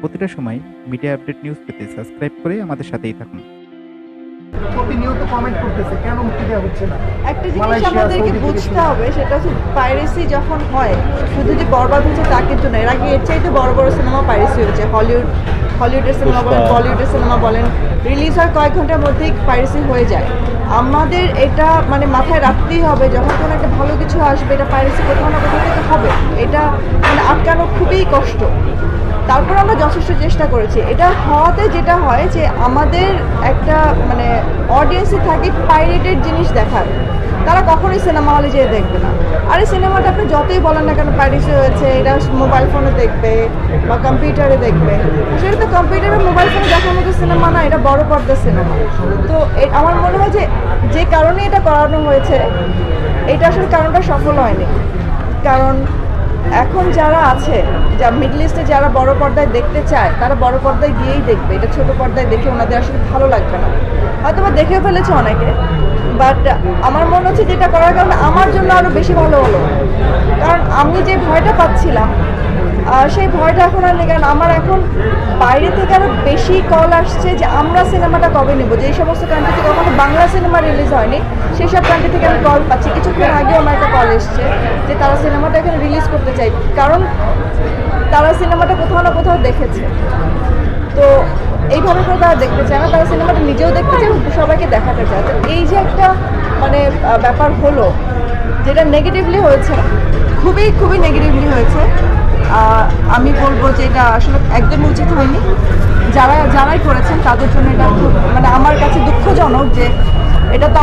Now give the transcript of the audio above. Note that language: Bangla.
প্রতিটা সময় মিডিয়া আপডেট নিউজ পেতে সাবস্ক্রাইব করে আমাদের সাথেই থাকুন। প্রতিনিয়ত কমেন্ট করতেছে কেন মুক্তি দেওয়া হচ্ছে না? একটা জিনিস আমাদেরকে বুঝতে হবে সেটা হচ্ছে পাইরেসি যখন হয় শুধু যে বরবাদ হচ্ছে তা কিন্তু না এর আগে এর চাইতে বড় বড় সিনেমা পাইরেসি হয়েছে হলিউড হলিউডের সিনেমা বলেন বলিউডের সিনেমা বলেন রিলিজ হয় কয়েক ঘণ্টার মধ্যেই পাইরেসি হয়ে যায়। আমাদের এটা মানে মাথায় রাখতেই হবে যখন কোনো একটা ভালো কিছু আসবে এটা পাইরেসি কোথাও না কোথাও থেকে হবে। এটা মানে আটকানো খুবই কষ্ট। তারপর আমরা যথেষ্ট চেষ্টা করেছি। এটা হওয়াতে যেটা হয় যে আমাদের একটা মানে অডিয়েন্সই থাকে পাইরেটেড জিনিস দেখার। তারা কখনোই সিনেমা হলে যেয়ে দেখবে না। আর এই সিনেমাটা আপনি যতই বলেন না কেন পাইরেসি হয়েছে, এটা মোবাইল ফোনে দেখবে বা কম্পিউটারে দেখবে। সেটা তো কম্পিউটারে মোবাইল ফোনে দেখার মতো সিনেমা না, এটা বড় পর্দার সিনেমা তো আমার মনে হয় যে যে কারণে এটা করানো হয়েছে, এটা আসলে কারণটা সফল হয়নি। কারণ এখন যারা আছে, যা মিডল ইস্টে যারা বড় পর্দায় দেখতে চায়, তারা বড় পর্দায় গিয়েই দেখবে। এটা ছোট পর্দায় দেখে ওনাদের আসলে ভালো লাগবে না। হয়তো বা দেখে ফেলেছে অনেকে বাট আমার মনে হচ্ছে যেটা করার কারণে আমার জন্য আরও বেশি ভালো হলো। কারণ আমি যে ভয়টা পাচ্ছিলাম সেই ভয়টা এখন আর নেই কারণ আমার এখন বাইরে থেকে আরও বেশি কল আসছে যে আমরা সিনেমাটা কবে নেব? যে সমস্ত কান্ট্রি থেকে কখনো বাংলা সিনেমা রিলিজ হয়নি, সেই সব কান্ট্রি থেকে আমি কল পাচ্ছি। কিছুক্ষণ আগেও আমার একটা কল এসছে যে তারা সিনেমাটা এখানে রিলিজ করতে চাই। কারণ তারা সিনেমাটা কোথাও না কোথাও দেখেছে। তো এইভাবে করে তারা দেখতে চায় না, তারা সিনেমাটা নিজেও দেখতে চায় সবাইকে দেখাতে চায়। তো এই যে একটা মানে ব্যাপার হলো, যেটা নেগেটিভলি হয়েছে, খুবই খুবই নেগেটিভলি হয়েছে। আমি বলব যে এটা আসলে একদমই উচিত হয়নি। যারা যারাই করেছেন, তাদের জন্য এটা মানে আমার কাছে দুঃখজনক যে এটা তো